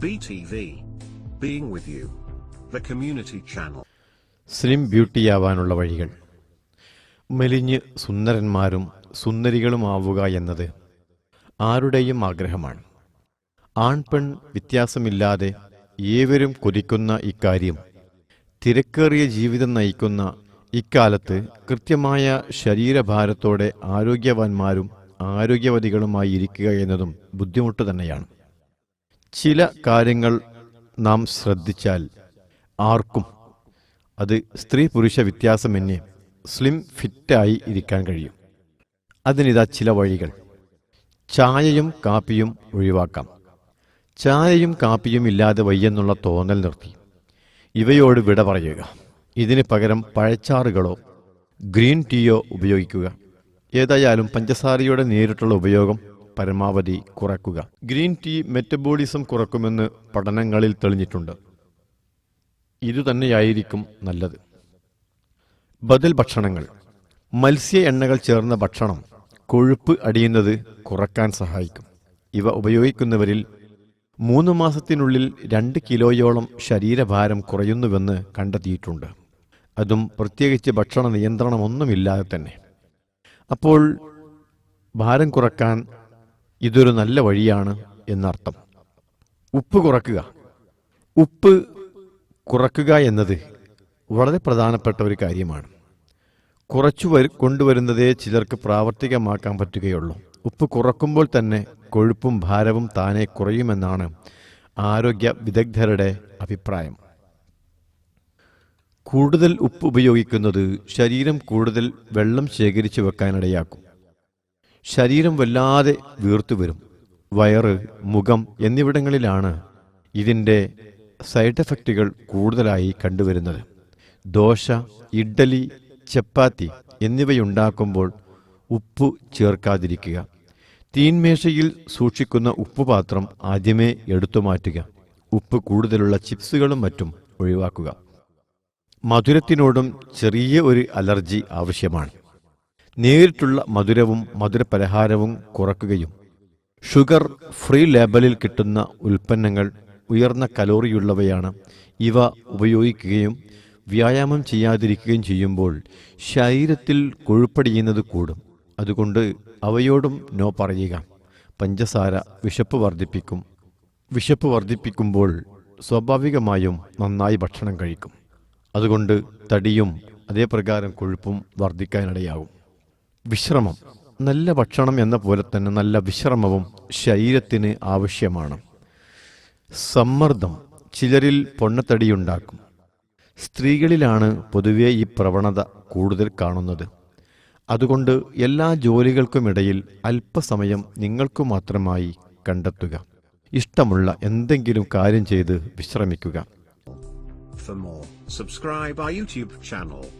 BTV. Being with you. The community channel. Slim ബ്യൂട്ടിയാവാനുള്ള വഴികൾ മെലിഞ്ഞ് സുന്ദരന്മാരും സുന്ദരികളുമാവുക എന്നത് ആരുടെയും ആഗ്രഹമാണ് ആൺപെൺ വ്യത്യാസമില്ലാതെ ഏവരും കൊതിക്കുന്ന ഇക്കാര്യം തിരക്കേറിയ ജീവിതം നയിക്കുന്ന ഇക്കാലത്ത് കൃത്യമായ ശരീരഭാരത്തോടെ ആരോഗ്യവാന്മാരും ആരോഗ്യവതികളുമായി ഇരിക്കുക എന്നതും ബുദ്ധിമുട്ട് തന്നെയാണ് ചില കാര്യങ്ങൾ നാം ശ്രദ്ധിച്ചാൽ ആർക്കും അത് സ്ത്രീ പുരുഷ വ്യത്യാസമന്യേ സ്ലിം ഫിറ്റായി ഇരിക്കാൻ കഴിയും. അതിനിതാ ചില വഴികൾ. ചായയും കാപ്പിയും ഒഴിവാക്കാം. ചായയും കാപ്പിയും ഇല്ലാതെ വയ്യെന്നുള്ള തോന്നൽ നിർത്തി. ഇവയോട് വിട പറയുക. ഇതിന് പകരം പഴച്ചാറുകളോ ഗ്രീൻ ടീയോ ഉപയോഗിക്കുക. ഏതായാലും പഞ്ചസാരയുടെ നേരിട്ടുള്ള ഉപയോഗം പരമാവധി കുറയ്ക്കുക ഗ്രീൻ ടീ മെറ്റബോളിസം കുറക്കുമെന്ന് പഠനങ്ങളിൽ തെളിഞ്ഞിട്ടുണ്ട്. ഇതുതന്നെയായിരിക്കും നല്ലത്. ബദൽ ഭക്ഷണങ്ങൾ. മത്സ്യ എണ്ണകൾ ചേർന്ന ഭക്ഷണം കൊഴുപ്പ് അടിയുന്നത് കുറയ്ക്കാൻ സഹായിക്കും. ഇവ ഉപയോഗിക്കുന്നവരിൽ മൂന്ന് മാസത്തിനുള്ളിൽ രണ്ട് കിലോയോളം ശരീരഭാരം കുറയുന്നുവെന്ന് കണ്ടെത്തിയിട്ടുണ്ട്. അതും പ്രത്യേകിച്ച് ഭക്ഷണ നിയന്ത്രണമൊന്നുമില്ലാതെ തന്നെ. അപ്പോൾ ഭാരം കുറയ്ക്കാൻ ഇതൊരു നല്ല വഴിയാണ് എന്നർത്ഥം. ഉപ്പ് കുറക്കുക. ഉപ്പ് കുറക്കുക എന്നത് വളരെ പ്രധാനപ്പെട്ട ഒരു കാര്യമാണ്. കുറച്ചു വരു കൊണ്ടുവരുന്നതേ ചിലർക്ക് പ്രാവർത്തികമാക്കാൻ പറ്റുകയുള്ളൂ. ഉപ്പ് കുറക്കുമ്പോൾ തന്നെ കൊഴുപ്പും ഭാരവും താനെ കുറയുമെന്നാണ് ആരോഗ്യ വിദഗ്ധരുടെ അഭിപ്രായം. കൂടുതൽ ഉപ്പ് ഉപയോഗിക്കുന്നത് ശരീരം കൂടുതൽ വെള്ളം ശേഖരിച്ചു വെക്കാനിടയാക്കും. ശരീരം വല്ലാതെ വീർത്തു വരും. വയറ് മുഖം എന്നിവിടങ്ങളിലാണ് ഇതിന്റെ സൈഡ് എഫക്റ്റുകൾ കൂടുതലായി കണ്ടുവരുന്നത്. ദോശ ഇഡ്ഡലി ചപ്പാത്തി എന്നിവയുണ്ടാക്കുമ്പോൾ ഉപ്പ് ചേർക്കാതിരിക്കുക. തീൻമേശയിൽ സൂക്ഷിക്കുന്ന ഉപ്പുപാത്രം ആദ്യമേ എടുത്തു മാറ്റുക. ഉപ്പ് കൂടുതലുള്ള ചിപ്സുകളും മറ്റും ഒഴിവാക്കുക. മധുരത്തിനോടും ചെറിയ ഒരു അലർജി ആവശ്യമാണ്. നേരിട്ടുള്ള മധുരവും മധുരപലഹാരവും കുറക്കുകയും ഷുഗർ ഫ്രീ ലേബലിൽ കിട്ടുന്ന ഉൽപ്പന്നങ്ങൾ ഉയർന്ന കലോറിയുള്ളവയാണ്. ഇവ ഉപയോഗിക്കുകയും വ്യായാമം ചെയ്യാതിരിക്കുകയും ചെയ്യുമ്പോൾ ശരീരത്തിൽ കൊഴുപ്പടിയുന്നത് കൂടും. അതുകൊണ്ട് അവയോടും നോ പറയുക. പഞ്ചസാര വിശപ്പ് വർദ്ധിപ്പിക്കും. വിശപ്പ് വർദ്ധിപ്പിക്കുമ്പോൾ സ്വാഭാവികമായും നന്നായി ഭക്ഷണം കഴിക്കും. അതുകൊണ്ട് തടിയും അതേപ്രകാരം കൊഴുപ്പും വർദ്ധിക്കാനിടയാവും വിശ്രമം. നല്ല ഭക്ഷണം എന്ന പോലെ തന്നെ നല്ല വിശ്രമവും ശരീരത്തിന് ആവശ്യമാണ്. സമ്മർദ്ദം. ചിലരിൽ പൊണ്ണത്തടിയുണ്ടാക്കും. സ്ത്രീകളിലാണ് പൊതുവെ ഈ പ്രവണത കൂടുതൽ കാണുന്നത്. അതുകൊണ്ട് എല്ലാ ജോലികൾക്കുമിടയിൽ അല്പസമയം നിങ്ങൾക്കു മാത്രമായി കണ്ടെത്തുക. ഇഷ്ടമുള്ള എന്തെങ്കിലും കാര്യം ചെയ്ത് വിശ്രമിക്കുക. For more, subscribe our YouTube channel.